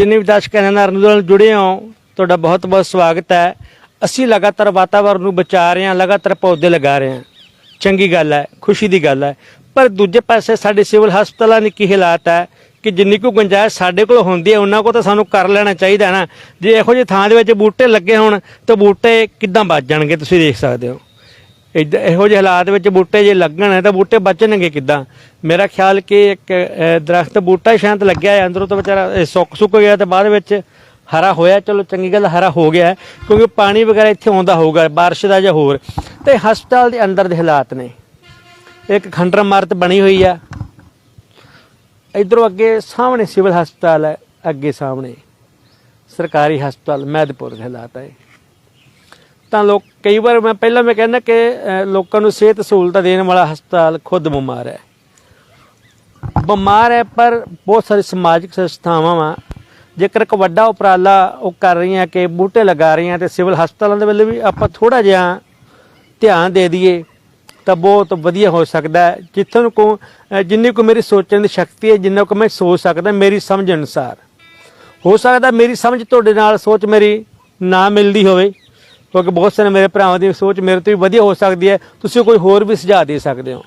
ਜਿੰਨੇ ਵੀ ਦਰਸ਼ਕ ਇਹਨਾਂ ਨਾਲ ਨਾਲ ਜੁੜੇ ਹੋ, ਤੁਹਾਡਾ ਬਹੁਤ ਬਹੁਤ ਸਵਾਗਤ ਹੈ। ਅਸੀਂ ਲਗਾਤਾਰ ਵਾਤਾਵਰਣ ਨੂੰ ਬਚਾ ਰਹੇ ਹਾਂ, ਲਗਾਤਾਰ ਪੌਦੇ ਲਗਾ ਰਹੇ ਹਾਂ। ਚੰਗੀ ਗੱਲ ਹੈ, ਖੁਸ਼ੀ ਦੀ ਗੱਲ ਹੈ। ਪਰ ਦੂਜੇ ਪਾਸੇ ਸਾਡੇ ਸਿਵਲ ਹਸਪਤਾਲਾਂ ਦੀ ਕੀ ਹਾਲਾਤ ਹੈ ਕਿ ਜਿੰਨੀ ਕੁ ਗੁੰਜਾਇਸ਼ ਸਾਡੇ ਕੋਲ ਹੁੰਦੀ ਹੈ, ਉਹਨਾਂ ਕੋ ਤਾਂ ਸਾਨੂੰ ਕਰ ਲੈਣਾ ਚਾਹੀਦਾ ਹੈ ਨਾ। ਜੇ ਇਹੋ ਜਿਹੇ ਥਾਂ ਦੇ ਵਿੱਚ ਬੂਟੇ ਲੱਗੇ ਹੋਣ, ਤਾਂ ਬੂਟੇ ਕਿੱਦਾਂ ਬਚ ਜਾਣਗੇ ਤੁਸੀਂ ਦੇਖ ਸਕਦੇ ਹੋ। ਇੱਦਾਂ, ਇਹੋ ਜਿਹੇ ਹਾਲਾਤ ਵਿੱਚ ਬੂਟੇ ਜੇ ਲੱਗਣ ਤਾਂ ਬੂਟੇ ਬਚਣਗੇ ਕਿੱਦਾਂ? ਮੇਰਾ ਖਿਆਲ ਕਿ ਇੱਕ ਦਰਖਤ ਬੂਟਾ ਹੀ ਸ਼ਾਂਤ ਲੱਗਿਆ ਹੈ, ਅੰਦਰੋਂ ਤਾਂ ਵਿਚਾਰਾ ਸੁੱਕ ਸੁੱਕ ਗਿਆ ਤੇ ਬਾਅਦ ਵਿੱਚ ਹਰਾ ਹੋਇਆ, ਚਲੋ ਚੰਗੀ ਗੱਲ ਹਰਾ ਹੋ ਗਿਆ ਕਿਉਂਕਿ ਪਾਣੀ ਵਗੈਰਾ ਇੱਥੇ ਆਉਂਦਾ ਹੋਊਗਾ, ਬਾਰਿਸ਼ ਦਾ ਜਾਂ ਹੋਰ। ਤੇ ਹਸਪਤਾਲ ਦੇ ਅੰਦਰ ਦੇ ਹਾਲਾਤ ਨੇ। ਇੱਕ ਖੰਡਰ ਇਮਾਰਤ ਬਣੀ ਹੋਈ ਆ। ਇਧਰੋਂ ਅੱਗੇ ਸਾਹਮਣੇ ਸਿਵਲ ਹਸਪਤਾਲ ਹੈ, ਅੱਗੇ ਸਾਹਮਣੇ। ਸਰਕਾਰੀ ਹਸਪਤਾਲ, ਮਹਿਦਪੁਰ ਦੇ ਹਾਲਾਤ ਹੈ ਤਾਂ ਲੋਕ, ਕਈ ਵਾਰ ਮੈਂ ਪਹਿਲਾਂ ਮੈਂ ਕਹਿੰਦਾ ਕਿ ਲੋਕਾਂ ਨੂੰ ਸਿਹਤ ਸਹੂਲਤਾਂ ਦੇਣ ਵਾਲਾ ਹਸਪਤਾਲ ਖੁਦ ਬਿਮਾਰ ਹੈ। ਬਿਮਾਰ ਹੈ ਪਰ ਬਹੁਤ ਸਾਰੇ ਸਮਾਜਿਕ ਸੰਸਥਾਵਾਂ ਵਾ। ਜੇਕਰ ਇੱਕ ਵੱਡਾ ਉਪਰਾਲਾ ਉਹ ਕਰ ਰਹੀਆਂ ਕਿ ਬੂਟੇ ਲਗਾ ਰਹੀਆਂ ਤੇ ਸਿਵਲ ਹਸਪਤਾਲਾਂ ਦੇ ਵੱਲ ਵੀ ਆਪਾਂ ਥੋੜਾ ਜਿਹਾ ਧਿਆਨ ਦੇ ਦਈਏ, ਤਾਂ ਬਹੁਤ ਵਧੀਆ ਹੋ ਸਕਦਾ ਜਿੱਥੋਂ ਕੋ ਜਿੰਨੀ ਕੋ ਮੇਰੀ ਸੋਚਣ ਦੀ ਸ਼ਕਤੀ ਹੈ, ਜਿੰਨਾ ਕੋ ਮੈਂ ਸੋਚ ਸਕਦਾ, ਮੇਰੀ ਸਮਝ ਅਨੁਸਾਰ। ਹੋ ਸਕਦਾ ਮੇਰੀ ਸਮਝ ਤੁਹਾਡੇ ਨਾਲ ਸੋਚ ਮੇਰੀ ਨਾ ਮਿਲਦੀ ਹੋਵੇ। ਕਿਉਂਕਿ ਬਹੁਤ ਸਾਰੇ ਮੇਰੇ ਭਰਾਵਾਂ ਦੀ ਸੋਚ ਮੇਰੇ ਤੋਂ ਵੀ ਵਧੀਆ ਹੋ ਸਕਦੀ ਹੈ। ਤੁਸੀਂ ਕੋਈ ਹੋਰ ਵੀ ਸੁਝਾਅ ਦੇ ਸਕਦੇ ਹੋ।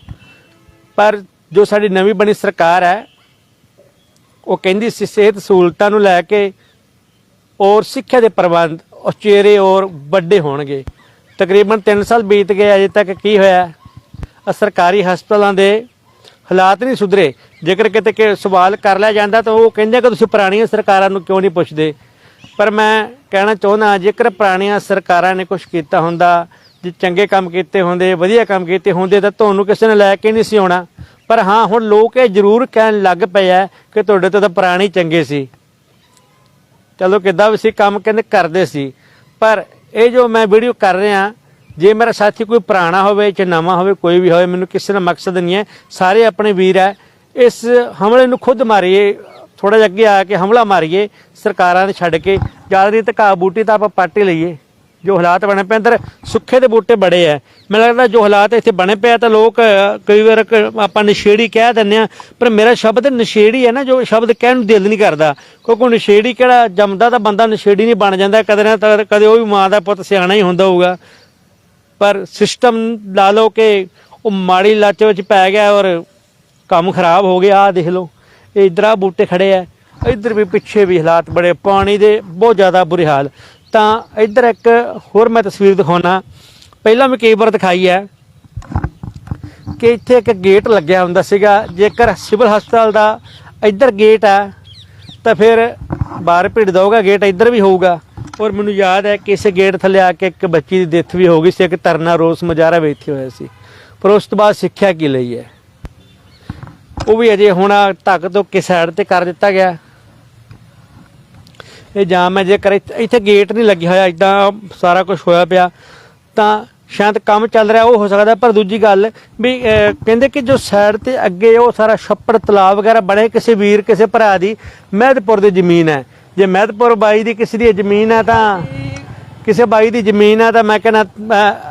ਪਰ ਜੋ ਸਾਡੀ ਨਵੀਂ ਬਣੀ ਸਰਕਾਰ ਹੈ, ਉਹ ਕਹਿੰਦੀ ਸੀ ਸਿਹਤ ਸਹੂਲਤਾਂ ਨੂੰ ਲੈ ਕੇ ਔਰ ਸਿੱਖਿਆ ਦੇ ਪ੍ਰਬੰਧ ਉਚੇਰੇ ਔਰ ਵੱਡੇ ਹੋਣਗੇ। ਤਕਰੀਬਨ 3 ਸਾਲ ਬੀਤ ਗਏ, ਅਜੇ ਤੱਕ ਕੀ ਹੋਇਆ? ਆ ਸਰਕਾਰੀ ਹਸਪਤਾਲਾਂ ਦੇ ਹਾਲਾਤ ਨਹੀਂ ਸੁਧਰੇ। ਜੇਕਰ ਕਿਤੇ ਕਿ ਸਵਾਲ ਕਰ ਲਿਆ ਜਾਂਦਾ ਤਾਂ ਉਹ ਕਹਿੰਦੇ ਕਿ ਤੁਸੀਂ ਪੁਰਾਣੀਆਂ ਸਰਕਾਰਾਂ ਨੂੰ ਕਿਉਂ ਨਹੀਂ ਪੁੱਛਦੇ? ਪਰ ਮੈਂ ਕਹਿਣਾ ਚਾਹੁੰਦਾ ਜੇਕਰ ਪੁਰਾਣੀਆਂ ਸਰਕਾਰਾਂ ਨੇ ਕੁਝ ਕੀਤਾ ਹੁੰਦਾ, ਜੇ ਚੰਗੇ ਕੰਮ ਕੀਤੇ ਹੁੰਦੇ, ਵਧੀਆ ਕੰਮ ਕੀਤੇ ਹੁੰਦੇ, ਤਾਂ ਤੁਹਾਨੂੰ ਕਿਸੇ ਨੇ ਲੈ ਕੇ ਨਹੀਂ ਸੀ ਆਉਣਾ। ਪਰ ਹਾਂ, ਹੁਣ ਲੋਕ ਇਹ ਜ਼ਰੂਰ ਕਹਿਣ ਲੱਗ ਪਏ ਆ ਕਿ ਤੁਹਾਡੇ ਤੋਂ ਤਾਂ ਪੁਰਾਣੇ ਚੰਗੇ ਸੀ। ਚਲੋ, ਕਿੱਦਾਂ ਵੀ ਸੀ, ਕੰਮ ਕਹਿੰਦੇ ਕਰਦੇ ਸੀ। ਪਰ ਇਹ ਜੋ ਮੈਂ ਵੀਡੀਓ ਕਰ ਰਿਹਾ, ਜੇ ਮੇਰਾ ਸਾਥੀ ਕੋਈ ਪੁਰਾਣਾ ਹੋਵੇ ਚਾਹੇ ਨਵਾਂ ਹੋਵੇ, ਕੋਈ ਵੀ ਹੋਵੇ, ਮੈਨੂੰ ਕਿਸੇ ਦਾ ਮਕਸਦ ਨਹੀਂ ਹੈ। ਸਾਰੇ ਆਪਣੇ ਵੀਰ ਹੈ ਇਸ ਹਮਲੇ ਨੂੰ ਖੁਦ ਮਾਰੀਏ ਥੋੜਾ ਜਿਹਾ ਅੱਗੇ ਆ ਕੇ ਹਮਲਾ ਮਾਰੀਏ, ਸਰਕਾਰਾਂ ਨੇ ਛੱਡ ਕੇ, ਜ਼ਿਆਦਾ ਦੀ ਧਕਾ ਬੂਟੀ ਤਾਂ ਆਪਾਂ ਪੱਟ ਹੀ ਲਈਏ। ਜੋ ਹਾਲਾਤ ਬਣੇ ਪਏ ਅੰਦਰ, ਸੁੱਖੇ ਦੇ ਬੂਟੇ ਬੜੇ ਆ। ਮੈਨੂੰ ਲੱਗਦਾ ਜੋ ਹਾਲਾਤ ਇੱਥੇ ਬਣੇ ਪਏ ਆ ਤਾਂ ਲੋਕ ਕਈ ਵਾਰ ਆਪਾਂ ਨਸ਼ੇੜੀ ਕਹਿ ਦਿੰਦੇ ਆ ਪਰ ਮੇਰਾ ਸ਼ਬਦ ਨਸ਼ੇੜੀ ਹੈ ਨਾ, ਜੋ ਸ਼ਬਦ ਕਹਿਣ ਨੂੰ ਦਿਲ ਨਹੀਂ ਕਰਦਾ। ਕਿਉਂਕਿ ਨਸ਼ੇੜੀ ਕਿਹੜਾ ਜੰਮਦਾ ਤਾਂ ਬੰਦਾ ਨਸ਼ੇੜੀ ਨਹੀਂ ਬਣ ਜਾਂਦਾ, ਕਦੇ ਨਾ ਤਾਂ ਕਦੇ ਉਹ ਵੀ ਮਾਂ ਦਾ ਪੁੱਤ ਸਿਆਣਾ ਹੀ ਹੁੰਦਾ ਹੋਊਗਾ। ਪਰ ਸਿਸਟਮ ਲਾ ਲਓ ਕਿ ਉਹ ਮਾੜੀ ਲੱਚ ਵਿੱਚ ਪੈ ਗਿਆ ਔਰ ਕੰਮ ਖਰਾਬ ਹੋ ਗਿਆ ਆ ਦੇਖ ਲਓ। ਇਧਰ ਆ ਬੂਟੇ ਖੜੇ ਆ। ਇਧਰ ਵੀ ਪਿੱਛੇ ਵੀ ਹਾਲਾਤ ਬੜੇ, ਪਾਣੀ ਦੇ ਬਹੁਤ ਜ਼ਿਆਦਾ ਬੁਰੇ ਹਾਲ। ਤਾਂ ਇਧਰ ਇੱਕ ਹੋਰ ਮੈਂ ਤਸਵੀਰ ਦਿਖਾਉਣਾ। ਪਹਿਲਾਂ ਮੈਂ ਕਈ ਵਾਰ ਦਿਖਾਈ ਹੈ ਕਿ ਇੱਥੇ ਇੱਕ ਗੇਟ ਲੱਗਿਆ ਹੁੰਦਾ ਸੀਗਾ। ਜੇਕਰ ਸਿਵਲ ਹਸਪਤਾਲ ਦਾ ਇੱਧਰ ਗੇਟ ਆ, ਤਾਂ ਫਿਰ ਬਾਹਰ ਭੀੜ ਦਊਗਾ ਗੇਟ ਇੱਧਰ ਵੀ ਹੋਊਗਾ। ਔਰ ਮੈਨੂੰ ਯਾਦ ਹੈ ਕਿ ਇਸੇ ਗੇਟ ਥੱਲੇ ਆ ਕੇ ਇੱਕ ਬੱਚੀ ਦੀ ਡੈਥ ਵੀ ਹੋ ਗਈ ਸੀ, ਇੱਕ ਧਰਨਾ ਰੋਸ ਮੁਜ਼ਾਹਰਾ ਵੀ ਇੱਥੇ ਹੋਇਆ ਸੀ। ਪਰ ਉਸ ਤੋਂ ਬਾਅਦ ਸਿੱਖਿਆ ਕੀ ਲਈ ਹੈ? ਉਹ ਵੀ ਅਜੇ ਹੁਣ ਧੱਕ ਤੋਂ ਕਿਸ ਸਾਈਡ ਤੇ ਕਰ ਦਿੱਤਾ ਗਿਆ। ਇਹ ਜਾਮ ਹੈ ਜੇਕਰ ਇੱਥੇ ਗੇਟ ਨਹੀਂ ਲੱਗਿਆ ਹੋਇਆ ਇਦਾਂ ਸਾਰਾ ਕੁਝ ਹੋਇਆ ਪਿਆ। ਤਾਂ ਸ਼ਾਇਦ ਕੰਮ ਚੱਲ ਰਿਹਾ, ਉਹ ਹੋ ਸਕਦਾ, ਪਰ ਦੂਜੀ ਗੱਲ ਵੀ ਕਹਿੰਦੇ ਕਿ ਜੋ ਸਾਈਡ ਤੇ ਅੱਗੇ ਉਹ ਸਾਰਾ ਛੱਪੜ, ਤਲਾਬ ਵਗੈਰਾ ਬਣੇ ਕਿਸੇ ਵੀਰ, ਕਿਸੇ ਭਰਾ ਦੀ, ਮਹਿਦਪੁਰ ਦੀ ਜ਼ਮੀਨ ਹੈ। ਜੇ ਮਹਿਦਪੁਰ ਬਾਈ ਦੀ ਕਿਸੇ ਦੀ ਜ਼ਮੀਨ ਹੈ ਤਾਂ, ਕਿਸੇ ਬਾਈ ਦੀ ਜ਼ਮੀਨ ਹੈ ਤਾਂ ਮੈਂ ਕਹਿੰਦਾ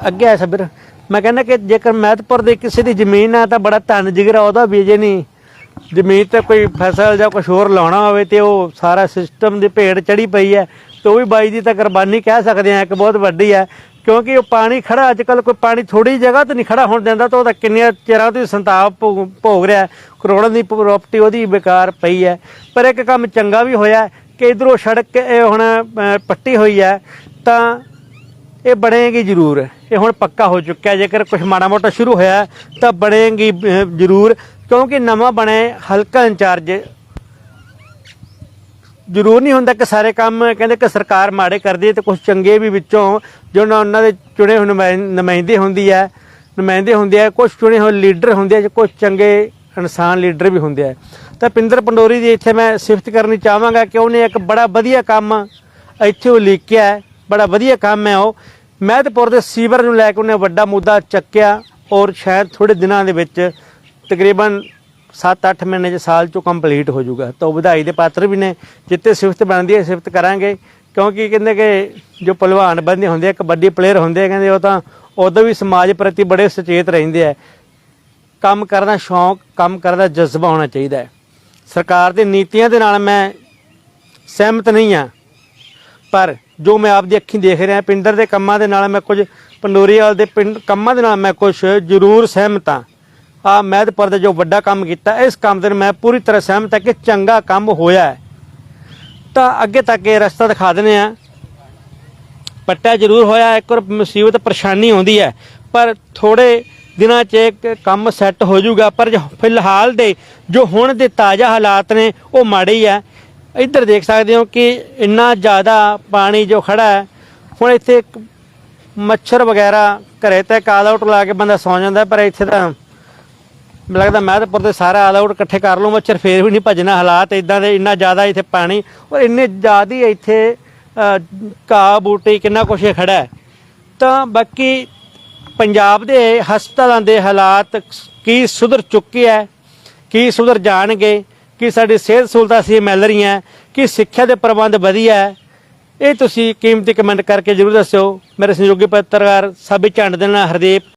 ਅੱਗੇ ਆ ਸਬਰ। ਮੈਂ ਕਹਿੰਦਾ ਕਿ ਜੇਕਰ ਮਹਿਤਪੁਰ ਦੇ ਕਿਸੇ ਦੀ ਜ਼ਮੀਨ ਹੈ ਤਾਂ ਬੜਾ ਧਨ ਜਿਗਰਾ ਉਹਦਾ ਵੀ ਜੇ ਨਹੀਂ। ਜ਼ਮੀਨ ਤੇ ਕੋਈ ਫਸਲ ਜਾਂ ਕੁਝ ਹੋਰ ਲਾਉਣਾ ਹੋਵੇ ਤੇ ਉਹ ਸਾਰਾ ਸਿਸਟਮ ਦੀ ਭੇੜ ਚੜੀ ਪਈ ਹੈ। ਤੇ ਉਹ ਵੀ ਬਾਈ ਦੀ ਤਾਂ ਕੁਰਬਾਨੀ ਕਹਿ ਸਕਦੇ ਆ ਇੱਕ ਬਹੁਤ ਵੱਡੀ ਹੈ। ਕਿਉਂਕਿ ਉਹ ਪਾਣੀ ਖੜਾ ਅੱਜ ਕੱਲ ਕੋਈ ਪਾਣੀ ਥੋੜੀ ਜਗ੍ਹਾ ਤੇ ਨਹੀਂ ਖੜਾ ਹੋਣ ਦਿੰਦਾ ਤਾਂ ਉਹਦਾ ਕਿੰਨੀਆਂ ਚਿਰਾਂ ਤੋਂ ਹੀ ਸੰਤਾਪ ਭੋਗ ਭੋਗ ਰਿਹਾ ਕਰੋੜਾਂ ਦੀ ਪ੍ਰਾਪਰਟੀ ਉਹਦੀ ਬੇਕਾਰ ਪਈ ਹੈ। ਪਰ ਇੱਕ ਕੰਮ ਚੰਗਾ ਵੀ ਹੋਇਆ ਕਿ ਇਧਰੋਂ ਸੜਕ, ਇਹ ਹੁਣ ਪੱਟੀ ਹੋਈ ਹੈ। ਤਾਂ ਇਹ ਬਣੇਗੀ ਜ਼ਰੂਰ। ਇਹ ਹੁਣ ਪੱਕਾ ਹੋ ਚੁੱਕਿਆ ਜੇਕਰ ਕੁਝ ਮਾੜਾ ਮੋਟਾ ਸ਼ੁਰੂ ਹੋਇਆ ਤਾਂ ਬਣੇਗੀ ਜ਼ਰੂਰ। ਕਿਉਂਕਿ ਨਵਾਂ ਬਣੇ ਹਲਕਾ ਇੰਚਾਰਜ ਜ਼ਰੂਰ ਨਹੀਂ ਹੁੰਦਾ ਕਿ ਸਾਰੇ ਕੰਮ ਕਹਿੰਦੇ ਕਿ ਸਰਕਾਰ ਮਾੜੇ ਕਰਦੀ ਹੈ ਤੇ ਕੁਝ ਚੰਗੇ ਵੀ ਵਿੱਚੋਂ ਜੋ ਉਹਨਾਂ ਦੇ ਚੁਣੇ ਹੋਏ ਨੁਮਾਇੰ- ਨੁਮਾਇੰਦੇ ਹੁੰਦੀ ਹੈ, ਨੁਮਾਇੰਦੇ ਹੁੰਦੇ ਆ ਕੁਝ ਚੁਣੇ ਹੋਏ ਲੀਡਰ ਹੁੰਦੇ ਆ ਕੁਝ ਚੰਗੇ ਇਨਸਾਨ ਲੀਡਰ ਵੀ ਹੁੰਦੇ ਆ। ਤਾਂ ਪਿੰਦਰ ਪੰਡੋਰੀ ਦੀ ਇੱਥੇ ਮੈਂ ਸਿਫਤ ਕਰਨੀ ਚਾਹਾਂਗਾ ਕਿ ਉਹਨੇ ਇੱਕ ਬੜਾ ਵਧੀਆ ਕੰਮ ਇੱਥੇ ਉਹ ਲਿਖਿਆ ਹੈ। ਬੜਾ ਵਧੀਆ ਕੰਮ ਹੈ ਉਹ। ਮਹਿਤਪੁਰ ਦੇ ਸੀਵਰ ਨੂੰ ਲੈ ਕੇ ਉਹਨੇ ਵੱਡਾ ਮੁੱਦਾ ਚੱਕਿਆ ਔਰ ਸ਼ਾਇਦ ਥੋੜੇ ਦਿਨਾਂ ਦੇ ਵਿੱਚ ਤਕਰੀਬਨ 7-8 ਮਹੀਨੇ ਚ ਸਾਲ ਚੋਂ ਕੰਪਲੀਟ ਹੋ ਜਾਊਗਾ। ਤਾਂ ਉਹ ਵਧਾਈ ਦੇ ਪਾਤਰ ਵੀ ਨੇ, ਜਿੱਤੇ ਸਿਫਤ ਬਣਦੀ ਹੈ, ਸਿਫਤ ਕਰਾਂਗੇ। ਕਿਉਂਕਿ ਕਹਿੰਦੇ ਕਿ ਜੋ ਪਹਿਲਵਾਨ ਬੰਦੇ ਹੁੰਦੇ ਆ, ਕਬੱਡੀ ਪਲੇਅਰ ਹੁੰਦੇ ਆ, ਕਹਿੰਦੇ ਉਹ ਤਾਂ ਉਦੋਂ ਵੀ ਸਮਾਜ ਪ੍ਰਤੀ ਬੜੇ ਸੁਚੇਤ ਰਹਿੰਦੇ ਆ। ਕੰਮ ਕਰਨ ਦਾ ਸ਼ੌਂਕ, ਕੰਮ ਕਰਨ ਦਾ ਜਜ਼ਬਾ ਹੋਣਾ ਚਾਹੀਦਾ ਹੈ। ਸਰਕਾਰ ਦੀ ਨੀਤੀਆਂ ਦੇ ਨਾਲ ਮੈਂ ਸਹਿਮਤ ਨਹੀਂ ਆ ਪਰ ਜੋ ਮੈਂ ਆਪਦੀ ਅੱਖੀਂ ਦੇਖ ਰਿਹਾ, ਪਿੰਡਰ ਦੇ ਕੰਮਾਂ ਦੇ ਨਾਲ ਮੈਂ ਕੁਝ, ਪੰਡੋਰੀਵਾਲ ਦੇ ਪਿੰਡ ਕੰਮਾਂ ਦੇ ਨਾਲ ਮੈਂ ਕੁਝ ਜ਼ਰੂਰ ਸਹਿਮਤ ਹਾਂ। ਆ ਮਹਿਦਪੁਰ ਦਾ ਜੋ ਵੱਡਾ ਕੰਮ ਕੀਤਾ, ਇਸ ਕੰਮ ਦੇ ਨਾਲ ਮੈਂ ਪੂਰੀ ਤਰ੍ਹਾਂ ਸਹਿਮਤ ਹਾਂ ਕਿ ਚੰਗਾ ਕੰਮ ਹੋਇਆ ਹੈ। ਤਾਂ ਅੱਗੇ ਤੱਕ ਇਹ ਰਸਤਾ ਦਿਖਾ ਦਿੰਦੇ ਆ ਪੱਟਾ ਜ਼ਰੂਰ ਹੋਇਆ, ਇੱਕ ਮੁਸੀਬਤ ਪਰੇਸ਼ਾਨੀ ਆਉਂਦੀ ਹੈ, ਪਰ ਥੋੜੇ ਦਿਨਾਂ 'ਚ ਇੱਕ ਕੰਮ ਸੈੱਟ ਹੋ ਜਾਊਗਾ, ਪਰ ਜੋ ਫਿਲਹਾਲ ਦੇ, ਜੋ ਹੁਣ ਦੇ ਤਾਜ਼ਾ ਹਾਲਾਤ ਨੇ, ਉਹ ਮਾੜੇ ਹੀ ਹੈ। ਇੱਧਰ ਦੇਖ ਸਕਦੇ ਹੋ ਕਿ ਇੰਨਾ ਜ਼ਿਆਦਾ ਪਾਣੀ ਜੋ ਖੜਾ ਹੈ ਹੁਣ ਇੱਥੇ ਮੱਛਰ ਵਗੈਰਾ ਘਰੇ ਤੇ ਕਾਲ ਆਊਟ ਲਾ ਕੇ ਬੰਦਾ ਸੌ ਜਾਂਦਾ ਪਰ ਇੱਥੇ ਤਾਂ ਮੈਨੂੰ ਲੱਗਦਾ ਮਹਿਦਪੁਰ ਦੇ ਸਾਰਾ ਆਲ ਆਊਟ ਇਕੱਠੇ ਕਰ ਲਓ ਮੱਛਰ ਫੇਰ ਵੀ ਨਹੀਂ ਭੱਜਣਾ ਹਾਲਾਤ ਇਦਾਂ ਦੇ ਇੰਨਾ ਜ਼ਿਆਦਾ ਇੱਥੇ ਪਾਣੀ ਔਰ ਇੰਨੇ ਜ਼ਿਆਦਾ ਇੱਥੇ ਅ, ਘਾਹ ਬੂਟੇ ਕਿੰਨਾ ਕੁਛ ਇਹ ਖੜਾ ਹੈ। ਤਾਂ ਬਾਕੀ ਪੰਜਾਬ ਦੇ ਹਸਪਤਾਲਾਂ ਦੇ ਹਾਲਾਤ ਕੀ ਸੁਧਰ ਚੁੱਕੇ ਹੈ ਕੀ ਸੁਧਰ ਜਾਣਗੇ ਕਿ ਸਾਡੀ ਸਿਹਤ ਸਹੂਲਤਾਂ ਸੀ ਮਿਲ ਰਹੀਆਂ, ਕਿ ਸਿੱਖਿਆ ਦੇ ਪ੍ਰਬੰਧ ਵਧੀਆ ਹੈ। ਇਹ ਤੁਸੀਂ ਕੀਮਤੀ ਕਮੈਂਟ ਕਰਕੇ ਜਰੂਰ ਦੱਸਿਓ। ਮੇਰੇ ਸਹਿਯੋਗੀ ਪੱਤਰਕਾਰ ਸਾਬੀ ਝੰਡ ਦੇ ਨਾਲ ਹਰਦੀਪ।